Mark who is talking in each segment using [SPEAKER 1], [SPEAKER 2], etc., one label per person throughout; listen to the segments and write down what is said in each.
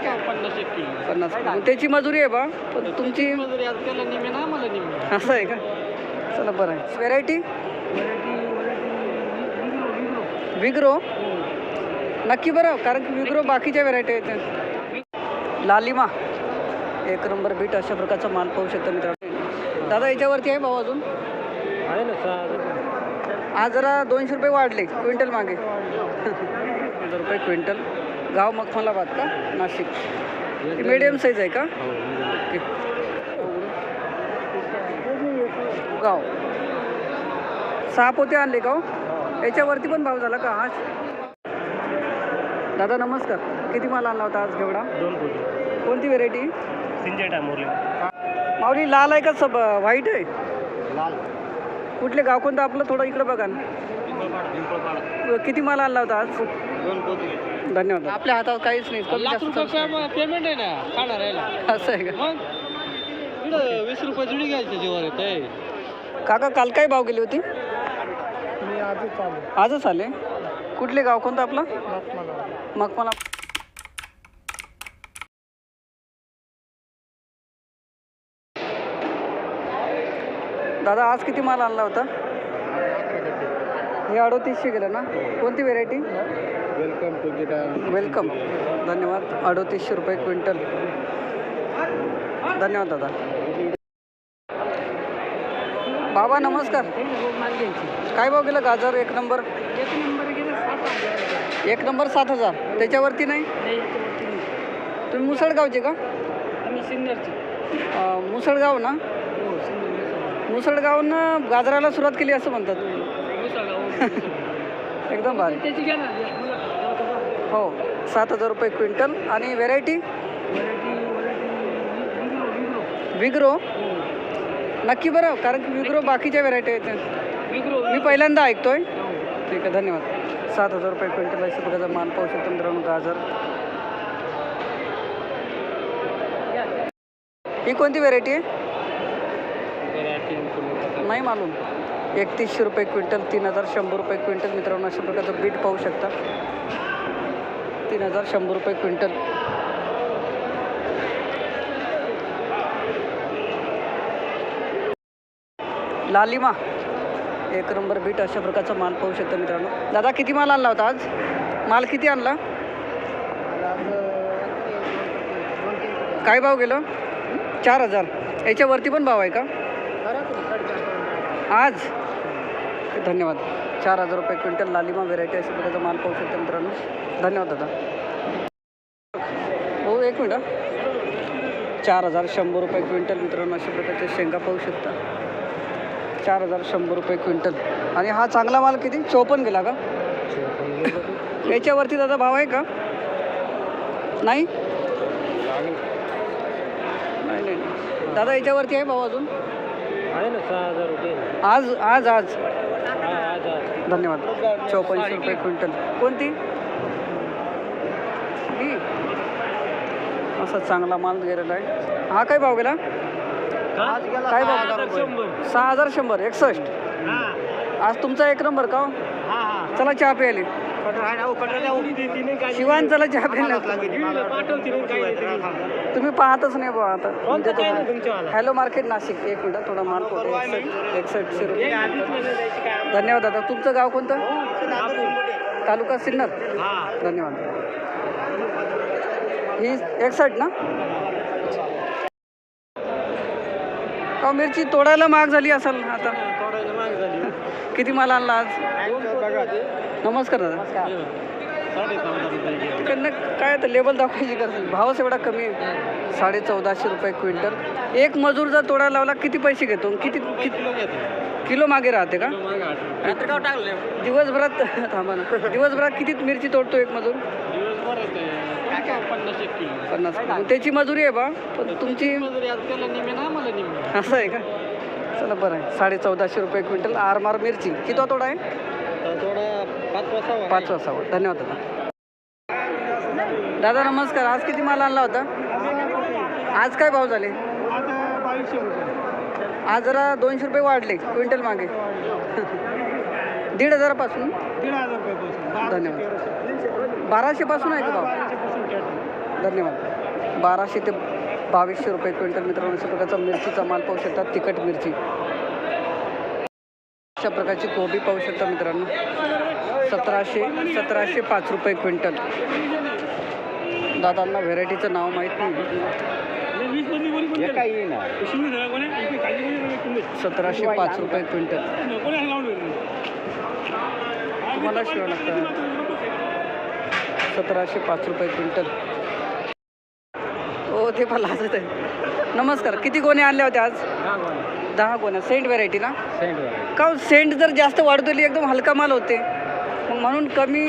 [SPEAKER 1] पन्नास एक किलो.
[SPEAKER 2] पन्नास. मग त्याची मजुरी आहे बा पण तुमची
[SPEAKER 1] मजुरी आज त्याला निमे ना मला निमे
[SPEAKER 2] असं आहे का? चला बरं. आहे व्हेरायटी विग्रो नक्की बरं कारण की विग्रो बाकीच्या व्हेरायटी आहेत. लालिमा. एक नंबर बीट अशा प्रकारचा माल पाहू शकता मित्रांनो. दादा याच्यावरती आहे भाऊ अजून?
[SPEAKER 1] आहे ना
[SPEAKER 2] आज जरा दोनशे रुपये वाढले क्विंटल मागे. हजार रुपये क्विंटल. गाव मखमलाबाद का? नाशिक. मीडियम साईज आहे का? ओके. गाव. सहा पोते आणले का हो? याच्यावरती पण भाव झाला का? आज दादा नमस्कार. किती माल आणला होता आज घेवडा?
[SPEAKER 1] दोन कोटी
[SPEAKER 2] कोणती व्हेरायटी
[SPEAKER 1] सिंजेटा मोरले.
[SPEAKER 2] माऊली लाल आहे का सब व्हाईट आहे?
[SPEAKER 1] लाल.
[SPEAKER 2] कुठले गाव कोणतं आपलं? थोडं इकडं बघा ना. किती माल आणला होता आज? धन्यवाद. आपल्या हातात काहीच नाही. कमी जास्त
[SPEAKER 1] पेमेंट आहे ना खाणार आहे
[SPEAKER 2] असं आहे का?
[SPEAKER 1] इकडं वीस रुपये जुडी घ्यायचं जीवर येते
[SPEAKER 2] काका काल काय भाव गेली होती?
[SPEAKER 1] मी आजच
[SPEAKER 2] आले. कुठले गाव? कोणतं आपलं? मग दादा आज किती माल आणला होता? हे अडोतीसशे गेलं ना? कोणती व्हेरायटी
[SPEAKER 1] वेलकम
[SPEAKER 2] वेलकम धन्यवाद. अडोतीसशे रुपये क्विंटल. धन्यवाद दादा. बाबा नमस्कार. काय भाव गेलं गाजर? एक नंबर?
[SPEAKER 1] एक नंबर सात हजार.
[SPEAKER 2] एक नंबर सात हजार त्याच्यावरती नाही? तुम्ही मुसळगावचे का? मुसळगाव ना? मुसळगावनं गाजराला सुरुवात केली असं म्हणतात एकदम भारी. हो सात हजार रुपये क्विंटल. आणि व्हेरायटी? विग्रो नक्की बरं कारण की विग्रो बाकीच्या व्हेरायटी आहेत.
[SPEAKER 1] विग्रो
[SPEAKER 2] मी पहिल्यांदा ऐकतोय. ठीक आहे धन्यवाद. सात हजार रुपये क्विंटल अशा प्रकारचा माल पाहू शकतो मित्रांनो गाजर. ही कोणती व्हेरायटी आहे? नाही मालूम. एकतीसशे रुपये क्विंटल तीन हजार शंभर रुपये क्विंटल. मित्रांनो अशा प्रकारचं बीट पाहू शकता. तीन हजार शंभर रुपये क्विंटल. लालिमा एक नंबर बीट अशा प्रकारचा माल पाहू शकता मित्रांनो. दादा किती माल आणला होता आज? माल किती आणला? काय भाव गेलं? चार हजार. याच्यावरती पण भाव आहे का? आज धन्यवाद. चार हजार रुपये क्विंटल लालिमा व्हेरायटी अशा प्रकारचा माल पाहू शकता मित्रांनो. धन्यवाद दादा. हो एक मिनिट. चार हजार शंभर रुपये क्विंटल मित्रांनो अशा प्रकारचे शेंगा पाहू शकता. चार हजार शंभर रुपये क्विंटल. आणि हा चांगला माल किती? चोपन्न गेला का? याच्यावरती दादा भाव आहे का? नाही. नाही नाही नाही. दादा याच्यावरती आहे भाव अजून?
[SPEAKER 1] आहे ना सहा हजार रुपये.
[SPEAKER 2] आज आज आज.
[SPEAKER 1] हा आज आज.
[SPEAKER 2] धन्यवाद. चौपन्नशे रुपये क्विंटल. कोणती? ही. असा चांगला माल गेलेला आहे. हा काय भाव गेला? काय भाव
[SPEAKER 1] शंभर.
[SPEAKER 2] सहा हजार शंभर एकसष्ट.
[SPEAKER 1] हा.
[SPEAKER 2] आज तुमचा एक नंबर का हो?
[SPEAKER 1] हा हा.
[SPEAKER 2] चला चहा प्यायले.
[SPEAKER 1] हो,
[SPEAKER 2] शिवान चला चहा प्यायला. तुम्ही पाहतच नाही बा आता.
[SPEAKER 1] तुमच्यावाला?
[SPEAKER 2] Hello market Nashik. एक मिनिट थोडा एकसष्टशे
[SPEAKER 1] हे
[SPEAKER 2] रुपये
[SPEAKER 1] काय
[SPEAKER 2] धन्यवाद दादा. तुमचं गाव कोणतं?
[SPEAKER 1] आपण.
[SPEAKER 2] तालुका सिन्नर.
[SPEAKER 1] हा.
[SPEAKER 2] धन्यवाद. ही एकसष्ट ना? का मिरची तोडायला महाग झाली असेल आता.
[SPEAKER 1] तोडायला माग झाली.
[SPEAKER 2] किती माल आणला आज?
[SPEAKER 1] बघा
[SPEAKER 2] नमस्कार दादा.
[SPEAKER 1] साडे चौदा रुपये किलो.
[SPEAKER 2] तिकडनं काय तर लेबल दाखवायची गरज नाही. भावच एवढा कमी आहे. साडे चौदाशे रुपये क्विंटल. एक मजूर जर तोडायला लावला किती पैसे घेतो? किती किती
[SPEAKER 1] किलो घेतो?
[SPEAKER 2] किलो मागे राहते का?
[SPEAKER 1] किलो मागं आठ रुपये. आता का टाकले
[SPEAKER 2] दिवसभरात थांबा ना. दिवसभरात किती मिरची तोडतो एक मजूर?
[SPEAKER 1] दिवसभर येते. पन्नास एक किलो.
[SPEAKER 2] पन्नास किलो. त्याची मजुरी आहे बा. पण तुमची
[SPEAKER 1] मजुरी आज त्याला निमे ना मला निमे
[SPEAKER 2] असं आहे का? चला बरं आहे. साडे चौदाशे रुपये क्विंटल. आरमार मिरची. किती तोडा आहे?
[SPEAKER 1] पाच वाजता
[SPEAKER 2] धन्यवाद दादा. दादा नमस्कार. आज किती माल आणला होता? आज काय भाव झाले? आज जरा दोनशे रुपये वाढले क्विंटल मागे. दीड हजारापासून? धन्यवाद. बाराशे पासून आहे का भाव? धन्यवाद. बाराशे ते बावीसशे रुपये क्विंटल मित्रांनो अशा प्रकारचा मिरचीचा माल पाहू शकता तिखट मिरची. अशा प्रकारची कोबी पाहू शकता मित्रांनो. सतराशे सतराशे पाच रुपये क्विंटल. दादांना व्हेरायटीचं नाव माहीत नाही. सतराशे पाच रुपये क्विंटल. तुम्हाला शिवाय लागतं. सतराशे पाच रुपये क्विंटल. हो ते पण लाजत आहे. नमस्कार किती गोणे आणल्या होत्या आज? दहा गोण्या. सेंट व्हेरायटी ना? का हो, सेंट जर जास्त वाढवली एकदम हलका माल होते. मग म्हणून कमी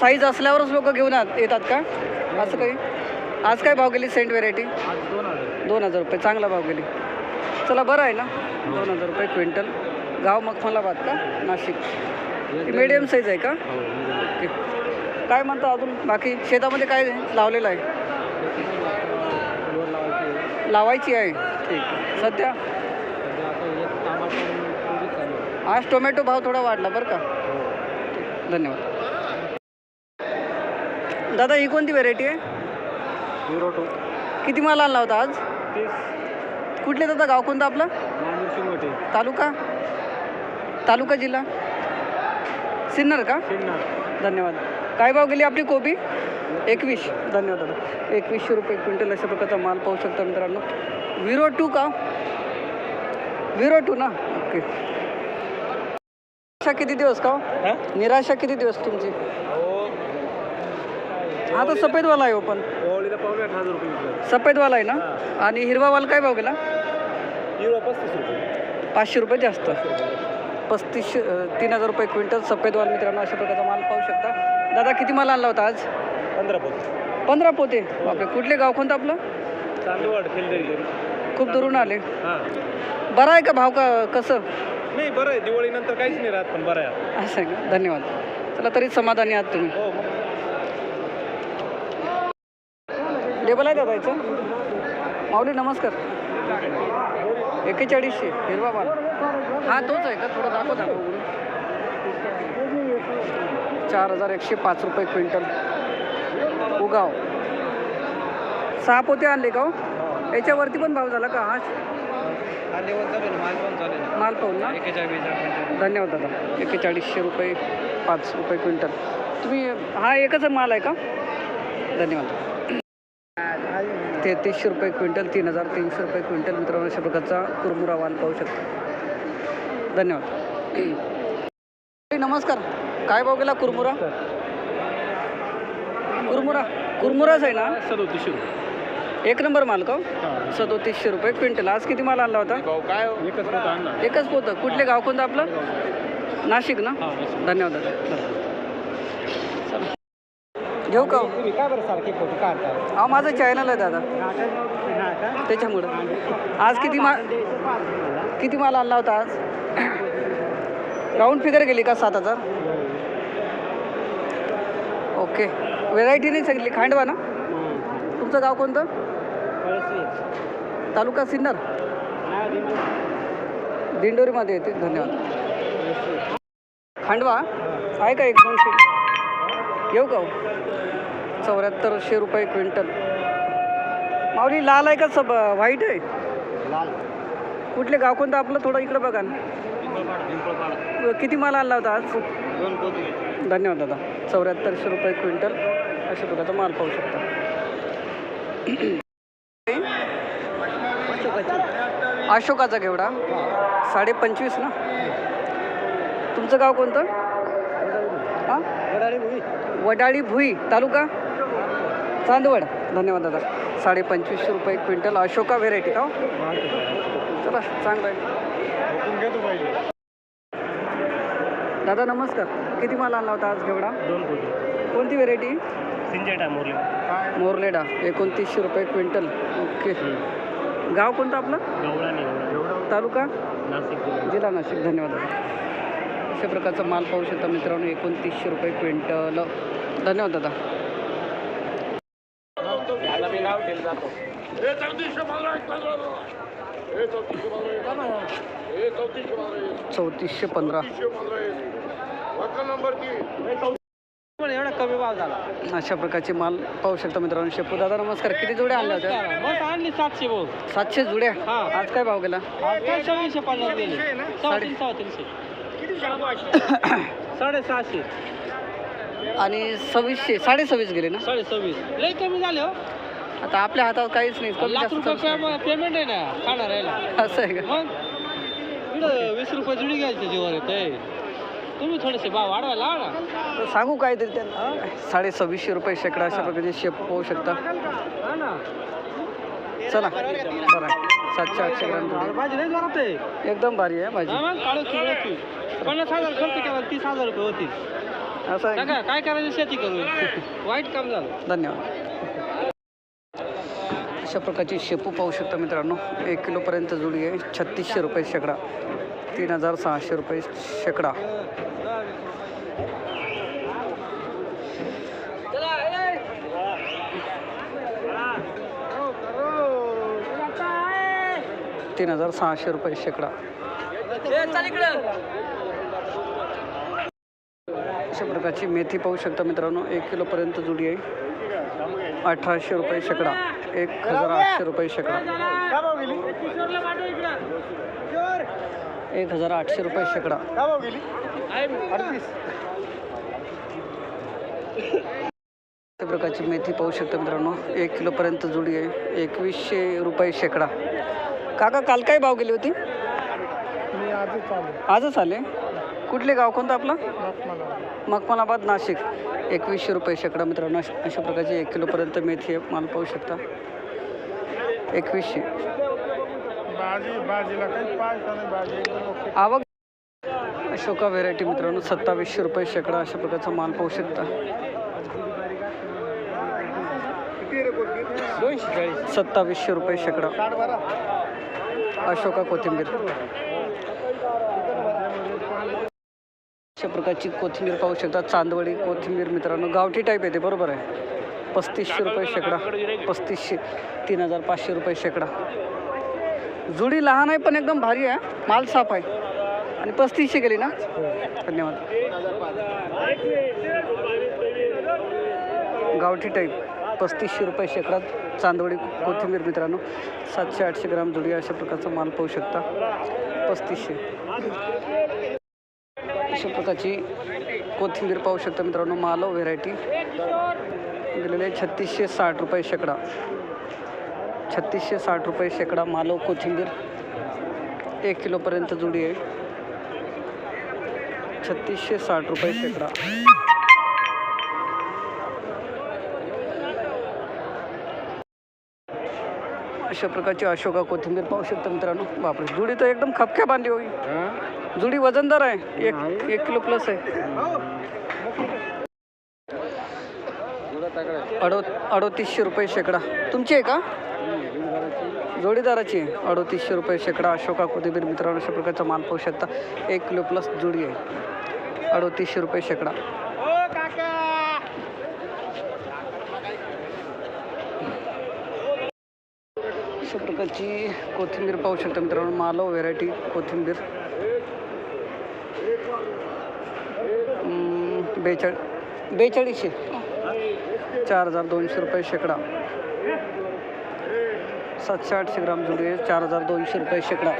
[SPEAKER 2] साईज असल्यावरच लोक घेऊन येतात का? असं काही? आज काय भाव गेली सेंट व्हेरायटी? दोन हजार. रुपये चांगला भाव गेली. चला बरं आहे ना? दोन हजार रुपये क्विंटल. गाव मखमलाबाद का? नाशिक. मीडियम साईज आहे का? ओके. काय म्हणता अजून? बाकी शेतामध्ये काय लावलेलं आहे? लावायची आहे. ठीक. सध्या? आज टोमॅटो भाव थोडा वाढला बरं का? धन्यवाद. दादा ही कोणती व्हेरायटी आहे? किती माल आणला होता आज? कुठले दादा? गाव कोणतं आपलं? तालुका? तालुका जिल्हा? सिन्नर का? धन्यवाद. काय भाव गेली आपली कोबी? एकवीस धन्यवाद दादा. एकवीसशे रुपये क्विंटल अशा प्रकारचा माल पाहू शकता मित्रांनो. विरो टू का? विरो टू ना? ओके निराशा किती दिवस का हो? निराशा किती दिवस तुमची? हा तर सफेदवाला आहे हो पण. सफेदवाला आहे ना? आणि हिरवावाला काय भाव गेला? पाचशे रुपये जास्त. पस्तीसशे तीन हजार रुपये क्विंटल सफेदवाल मित्रांनो अशा प्रकारचा माल पाहू शकता. दादा किती माल आणला होता आज?
[SPEAKER 1] पंधरा पोत.
[SPEAKER 2] पंधरा पोते? बापरे कुठले गाव कोणतं आपलं?
[SPEAKER 1] चांदवड
[SPEAKER 2] खूप दुरून आले.
[SPEAKER 1] हां.
[SPEAKER 2] बरं आहे का भाव का कसं?
[SPEAKER 1] नाही बरं आहे. दिवाळीनंतर काहीच नाही राहत पण बरं आहे.
[SPEAKER 2] असं का? धन्यवाद. चला तरी समाधानी आहात तुम्ही.
[SPEAKER 1] हो. मग
[SPEAKER 2] लेबल आहे दादा याचं? माऊली नमस्कार. एक्केचाळीसशे हिरवा माल. हा तोच आहे का? थोडं दाखव दाखव. उघडून. चार हजार एकशे पाच रुपये क्विंटल. उगाव. सहा पोते आणले का हो? याच्यावरती पण भाव झाला का हा? माल पाहून ना? धन्यवाद दादा. एक्केचाळीसशे रुपये पाच रुपये क्विंटल. तुम्ही हा एकच माल आहे का? धन्यवाद. तेहतीसशे रुपये क्विंटल तीन हजार तीनशे रुपये क्विंटल मित्रांनो अशा प्रकारचा कुरमुरा वाल पाहू शकता. धन्यवाद. नमस्कार. काय भाव गेला कुरमुरा? कुरमुरा कुरमुराच आहे ना?
[SPEAKER 1] सदोतीसशे रुपये.
[SPEAKER 2] एक नंबर माल का हो? सदोतीसशे रुपये क्विंटल. आज किती माल आणला होता?
[SPEAKER 1] भाऊ काय एकच पोत आणला.
[SPEAKER 2] एकच पोतं. कुठले गाव कोणतं आपलं? नाशिक ना? धन्यवाद दादा. चला. घेऊ का हो?
[SPEAKER 1] तुम्ही काय बरं सारखे फोटो काढता?
[SPEAKER 2] हा माझं चॅनल आहे दादा. त्याच्यामुळं. आज किती मा किती माल आणला होता आज? राऊंड फिगर गेली का सात हजार? ओके व्हेरायटी नाही सांगितली खांडवा ना? तुमचं गाव कोणतं? तालुका सिन्नर? दिंडोरीमध्ये येते धन्यवाद. खांडवा? आहे का एक दोनशे? येऊ का हो? चौऱ्याहत्तरशे रुपये क्विंटल. माऊली लाल आहे का सब व्हाईट आहे? कुठले गाव कोणतं? आपलं थोडं इकडं बघा ना. किती माल आणला होता आज? धन्यवाद दादा. चौऱ्याहत्तरशे रुपये क्विंटल. अशा प्रकारचा माल पाहू शकता. अशोकाचा घेवडा. साडे पंचवीस ना? तुमचं गाव कोणतं? हां? वडाळी भुई तालुका? चांदवड. धन्यवाद दादा. साडे पंचवीसशे रुपये क्विंटल अशोका व्हेरायटी का हो? चला चांगलं आहे. दादा नमस्कार. किती माल आणला होता आज घेवडा?
[SPEAKER 1] दोन
[SPEAKER 2] कोणती व्हेरायटी
[SPEAKER 1] सिंजेटा मोरले.
[SPEAKER 2] मोरलेडा एकोणतीसशे रुपये क्विंटल. ओके. गाव कोणतं आपलं?
[SPEAKER 1] गवळा नाही
[SPEAKER 2] तालुका?
[SPEAKER 1] नाशिक
[SPEAKER 2] जिल्हा नाशिक धन्यवाद. दादा अशा प्रकारचा माल पाहू शकता मित्रांनो एकोणतीसशे रुपये क्विंटल. धन्यवाद दादा. चौतीसशे पंधरा.
[SPEAKER 1] एवढा कमी भाव झाला.
[SPEAKER 2] अशा प्रकारचे माल पाहू शकता मित्रांनो. शेपू दादा नमस्कार. किती जोड्या आणल्या होत्या?
[SPEAKER 1] बस आणली सातशे भाऊ
[SPEAKER 2] सातशे जुड्या?
[SPEAKER 1] हा.
[SPEAKER 2] आज काय भाव गेला?
[SPEAKER 1] आज काय सव्वीसशे पन्नास दिले साडेतीन साडेतीनशे. साडेसहाशे.
[SPEAKER 2] आणि सव्वीसशे साडे सव्वीस गेले ना?
[SPEAKER 1] साडे सव्वीस लय कमी झाले हो.
[SPEAKER 2] आता आपल्या हातात काहीच नाही. कमी
[SPEAKER 1] लाख
[SPEAKER 2] जास्त
[SPEAKER 1] रुपये
[SPEAKER 2] चालू शकतं.
[SPEAKER 1] पे- पेमेंट आहे ना खाणार यायला
[SPEAKER 2] असं आहे का?
[SPEAKER 1] मग? इकडं वीस रुपये जुडी घ्यायचं जीवर येत आहे तुम्ही थोडेसे भाव वाढवायला लावा ना.
[SPEAKER 2] तर सांगू काय तरी त्यांना. साडे सव्वीसशे रुपये शेकडा अशा प्रकारचे शेप पाहू शकता
[SPEAKER 1] हा ना.
[SPEAKER 2] चला. बरं. सातशे आठशे ग्राम.
[SPEAKER 1] भाजी नाही जोरात आहे.
[SPEAKER 2] एकदम भारी आहे भाजी.
[SPEAKER 1] हा मग काढू की ओळखी पन्नास हजार खर्च केला तीस हजार रुपये होतील.
[SPEAKER 2] असं आहे
[SPEAKER 1] काय करायचं शेती करू वाईट काम झालं.
[SPEAKER 2] धन्यवाद. अशा प्रकारची शेपू पाहू शकता मित्रांनो. एक किलोपर्यंत जुडी आहे. छत्तीसशे रुपये शेकडा. तीन हजार सहाशे रुपये शेकडा. तीन हजार सहाशे रुपये शेकडा. अशा प्रकारची मेथी पाहू शकता मित्रांनो. एक किलोपर्यंत जुडी आहे. अठराशे रुपये शेकडा. एक हजार आठशे रुपये शेकडा. एक हजार आठशे रुपये शेकडा. प्रकारची मेथी पाहू शकता मित्रांनो. एक किलोपर्यंत जुडी आहे. एकवीसशे रुपये शेकडा. काका काल काय भाव गेली होती? आजच आले. कुठले गाव? कोणतं आपलं? मखमलाबाद नाशिक. एकवीसशे रुपये शेकडा मित्रांनो अशा अशा प्रकारची एक किलोपर्यंत मेथी माल पाहू शकता. एकवीसशे.
[SPEAKER 3] भाजी भाजीला काही पाहायचं नाही भाजी एकदम ओके.
[SPEAKER 2] आवक अशोका व्हेरायटी मित्रांनो सत्तावीसशे रुपये शेकडा अशा प्रकारचा माल पाहू शकता. सत्तावीसशे रुपये शेकडा. अशोका कोथिंबीर. अशा प्रकारची कोथिंबीर पाहू शकता. चांदवडी कोथिंबीर मित्रांनो. गावठी टाईप येते बरोबर आहे. पस्तीसशे रुपये शेकडा. पस्तीसशे तीन हजार पाचशे रुपये शेकडा. जुडी लहान आहे पण एकदम भारी आहे. माल साफ आहे. आणि पस्तीसशे गेली ना? धन्यवाद. गावठी टाईप पस्तीसशे रुपये शेकडा. चांदवडी कोथिंबीर मित्रांनो. सातशे आठशे ग्राम जुडी अशा प्रकारचा माल पाहू शकता. पस्तीसशे. अशा प्रकारची कोथिंबीर पाहू शकता मित्रांनो मालव व्हेरायटी दिलेले आहे छत्तीसशे साठ रुपये शेकडा. छत्तीसशे साठ रुपये शेकडा मालव कोथिंबीर. एक किलोपर्यंत जुडी आहे. छत्तीसशे साठ रुपये शेकडा. अशा प्रकारची अशोका कोथिंबीर पाहू शकता मित्रांनो. बापरे जुडी तर एकदम खपक्या बांधली होई जुडी वजनदार आहे. एक एक किलो प्लस आहे. अडो अडोतीसशे रुपये शेकडा. तुमची आहे का? जोडीदाराची आहे. अडोतीसशे रुपये शेकडा. अशोका कोथिंबीर मित्रांनो अशा प्रकारचा माल पाहू शकता. एक किलो प्लस जुडी आहे. अडोतीसशे रुपये शेकडा. अशा प्रकारची कोथिंबीर पाहू शकता मित्रांनो. मालव व्हेरायटी कोथिंबीर. बेचाळीस बेचाळीसशे. चार हजार दोनशे रुपये शेकडा. सातशे आठशे ग्राम जुडे चार हजार दोनशे रुपये शेकडा.